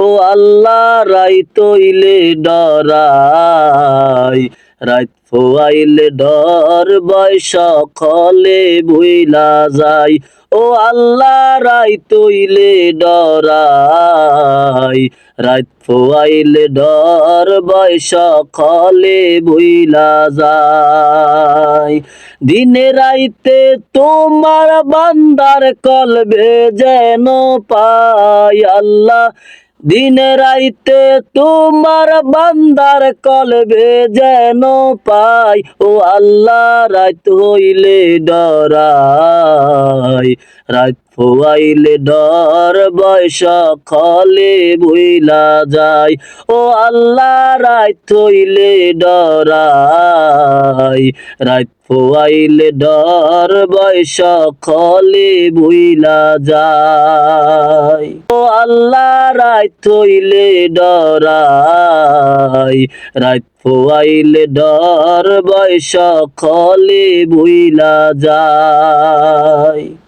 ও আল্লাহ রাই তৈলে ডরাই। রাত ফোয়াইলে ডর বয়, সকলে ভুইলা যায় ও আল্লাহ রাই তৈলে ডরাই। রাত ফোয়াইলে ডর বয়, সকলে ভুইলা যায় দিনে রাইতে তোমার বান্দার কলবে যেন পাই আল্লাহ দিনে রাইতে তোমার বান্দার কলবে যেন পাই। ও আল্লাহ, রাত হইলে ডরাই। রাত ফোয়াইলে ডর, বয়স খলে ভুইলা যায়। ও আল্লাহ, রাত হইলে ডরাই। রাত ফোয়াইলে ডর, বয়স খলে ভুইলা যায়। ও আল্লাহ রাত হইলে ডরাই রাত ফোয়াইলে ডর বয়স খলে ভুইলা যায়।